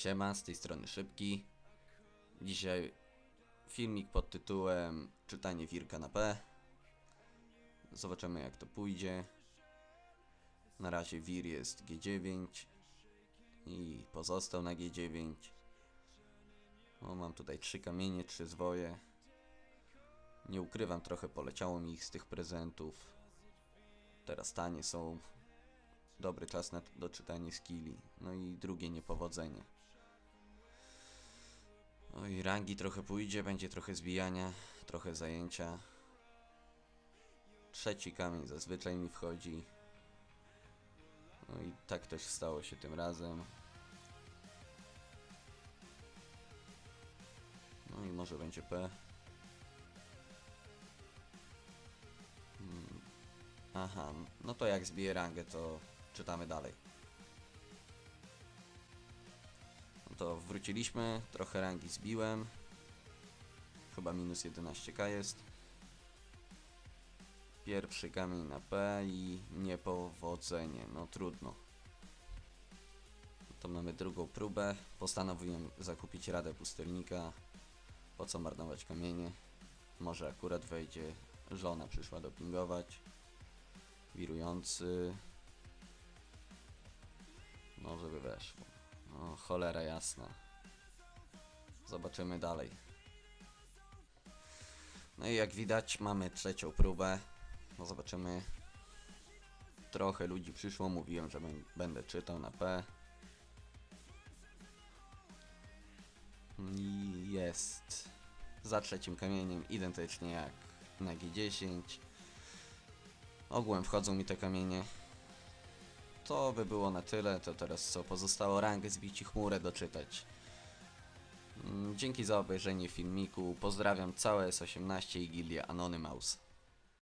Siema, z tej strony Szybki. Dzisiaj filmik pod tytułem Czytanie Wirka na P. Zobaczymy jak to pójdzie. Na razie wir jest G9 i pozostał na G9. O, mam tutaj trzy kamienie, trzy zwoje. Nie ukrywam, trochę poleciało mi ich z tych prezentów. Teraz tanie są. Dobry czas na doczytanie skilli. No i drugie niepowodzenie. Oj, rangi trochę pójdzie, będzie trochę zbijania, trochę zajęcia. Trzeci kamień zazwyczaj mi wchodzi. No i tak też stało się tym razem. No i może będzie P. Hmm. Aha, no to jak zbiję rangę, to czytamy dalej. No to wróciliśmy, trochę rangi zbiłem. Chyba minus 11k jest. Pierwszy kamień na P i niepowodzenie, no trudno. To mamy drugą próbę. Postanowiłem zakupić radę pustelnika. Po co marnować kamienie? Może akurat wejdzie. Żona przyszła dopingować. Wirujący. No, żeby weszło. O, cholera jasna. Zobaczymy dalej. No i jak widać mamy trzecią próbę. No zobaczymy. Trochę ludzi przyszło, mówiłem, że bę- będę czytał na P. I jest za trzecim kamieniem, identycznie jak na G10. Ogółem wchodzą mi te kamienie. To by było na tyle, to teraz co pozostało rangę zbić i chmurę doczytać. Mm, Dzięki za obejrzenie filmiku, pozdrawiam całe S18 i Gilię Anonymous.